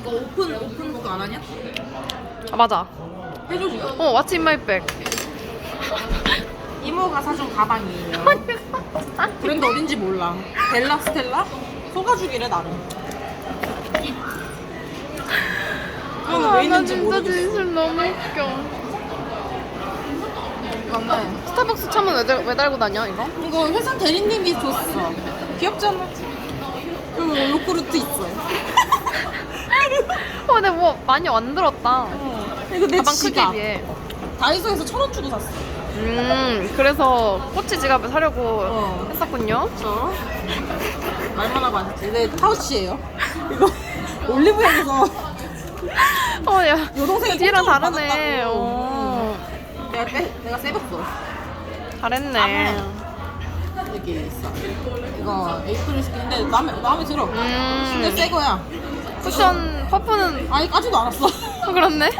이거 오픈 오픈북 안 하냐? 아 맞아. 해줘 지금. 어 왓츠 인 마이 백. 이모가 사준 가방이에요. 브랜드 어딘지 몰라. 벨라 스텔라? 속아주기래. 이거는 왜 아, 나 있는지 진짜 모르겠어. 진심 너무 웃겨. 이거는 스타벅스 차면 왜, 달- 왜 달고 다녀 이거? 이거 회사 대리님이 줬어. 귀엽잖아. 요구르트 있어요. 어 근데 뭐 많이 만들었다. 이거 내 가방 크기에 지갑. 비해. 다이소에서 천 원 주고 샀어. 음 그래서 꼬치 지갑을 사려고 어. 했었군요. 저 얼마나 많지? 네 파우치예요. 이거 올리브영에서 어 야 여동생이 뒤랑 통장을 다르네. 받았다고. 어. 내가 빼, 내가 세봤어. 잘했네. 여 기 있어. 이거 에이프릴 스킨인데 마음에 마음에 들어. 음. 근데 새 거야. 쿠션 퍼프는 아니 까지도 않았어. 어, 그렇네.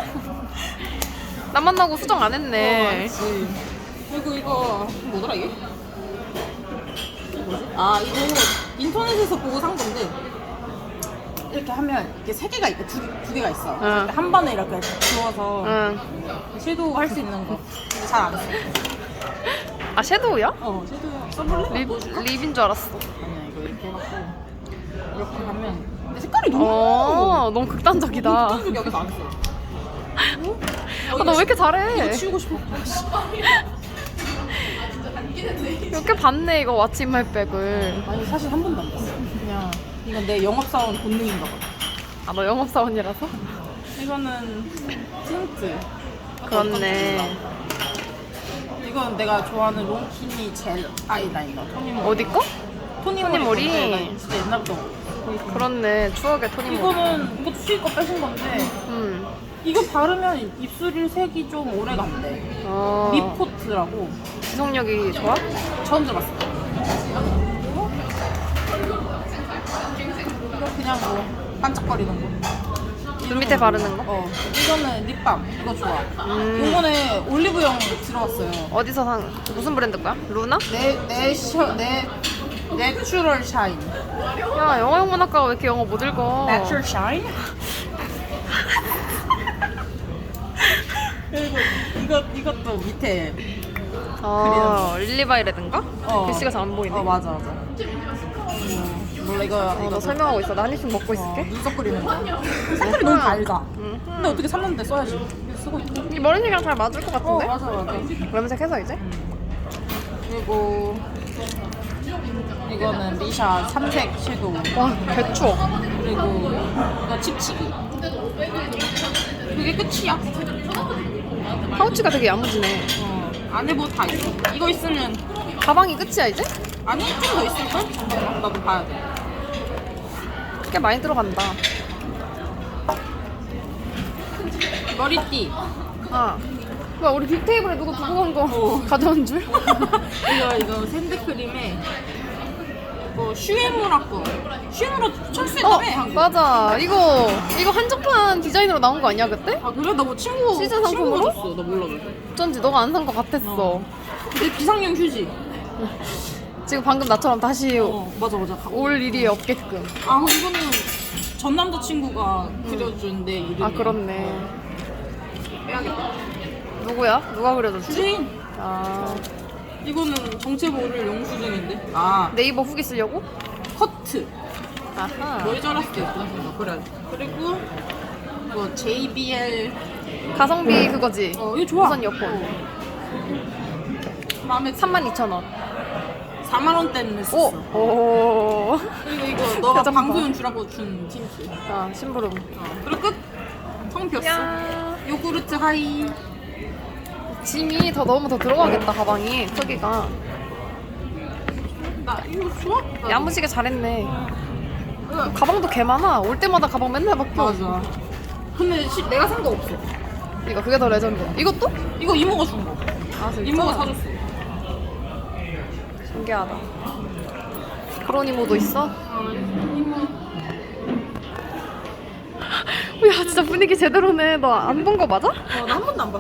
나 만나고 수정 안 했네. 그렇지. 그리고 이거 뭐더라 이게? 뭐지? 아 이거 인터넷에서 보고 산 건데 이렇게 하면 이게 세 개가 있고 두, 두 개가 있어. 응. 한 번에 이렇게 주워서 응. 섀도우 할 수 있는 거. 근데 잘안 써. 아 섀도우야? 어 섀도우 써볼래? 립? 립인 줄 알았어. 아니야 이거 이렇게 해갖고 이렇게 하면 근데 색깔이 너무 어, 너무 극단적이다. 쫀쫀 여기서 안 써. 아, 너왜 이렇게 잘해? 이거 치우고 싶어. 이렇게 봤네, 이거 왓츠 인 마이 백을. 아니 사실 한 번도 안 봤어. 그냥 이건 내 영업사원 본능인가 봐. 아, 너 영업사원이라서? 이거는 틴트. 그렇네. 이건 내가 좋아하는 롱키니 젤 아이라이너. 토니모리. 어디 거? 토니모리. 토니모리? 진짜 옛날부터. 그렇네, 추억의 토니모. 이거는 이것도 수익 거 빼신 건데 음. 이거 바르면 입술 색이 좀 오래 간대. 어. 립코트라고 지속력이 좋아? 처음 들어봤어. 이거 그냥 뭐 반짝거리는 거. 눈 밑에 바르는 거? 어. 이거는 립밤. 이거 좋아. 음. 이번에 올리브영 들어왔어요. 어디서 산, 무슨 브랜드 거야? 루나? 내, 내, 셔, 내, 내추럴 샤인. 야, 영어 영문학과가 왜 이렇게 영어 못 읽어? 내추럴 샤인? 그리고 이거, 이것도 밑에. 어, 릴리바이레든가? 어. 글씨가 잘 안 보이네. 어, 맞아, 맞아. 음, 몰라, 이거. 어, 이거 너 설명하고 있어. 나 한 입씩 먹고 어, 있을게. 눈썹 그리는 거. 색깔이 너무 밝아. 음. 근데 어떻게 샀는데 써야지. 쓰고 있고. 이 머리색이랑 잘 맞을 것 어, 같은데? 맞아, 맞아. 염색 해서 이제? 그리고 이거는 리샤 삼색 섀도우. 와, 개추워. 그리고 이거 칩치기. 그게 끝이야. 파우치가 되게 야무지네. 어, 안에 뭐 다 있어. 이거 있으면 가방이 끝이야, 이제? 아니 좀 더 있을걸? 잠깐만 나도 봐야 돼. 꽤 많이 들어간다. 머리띠. 아. 뭐야, 우리 빅테이블에 누구 두고 간거 어. 가져온 줄? 이거 이거 샌드크림에 이거 슈에무라 거. 슈에무라 어, 철수했다며 한국. 맞아. 이거, 이거 한정판 디자인으로 나온 거 아니야, 그때? 아 그래? 나 뭐 친구 시즌 상품으로? 친구가 줬어. 나 몰라 그래. 어쩐지 너가 안 산 거 같았어. 어. 내 비상용 휴지. 지금 방금 나처럼 다시 어 맞아 맞아. 올 일이 없게끔. 아 이거는 전 남자친구가 그려준 내 이름이. 아, 그렇네. 빼야겠다. 누구야? 누가 그려줬지? 주인. 아, 이거는 정체 모를 영수증인데. 아 네이버 후기 쓰려고? 커트. 아하. 때 예쁘다 생각. 그래. 그리고 뭐 JBL. 가성비 그거지? 어 이거 좋아. 이어폰. 어. 마음에 32,000원. 4만 원대는 했었어. 오! 오. 그리고 이거 너가 봐. 방소연 주라고 준 틴트. 아, 심부름. 어. 그리고 끝. 야. 요구르트 하이. 짐이 더 넣으면 더 들어가겠다, 가방이. 크기가. 나 이거 좋아? 나 야무지게 잘했네. 이거- 가방도 개 많아. 올 때마다 가방 맨날 바뀌어. 맞아. 근데 시, 내가 산 거 없어. 이거, 그게 더 레전드야. 이것도? 이거 이모가 준 거. 아, 진짜? 이모가 사줬어. 신기하다. 그런 이모도 있어? 야, 진짜 분위기 제대로네. 너 안 본 거 맞아? 어, 나 한 번도 안 봤어.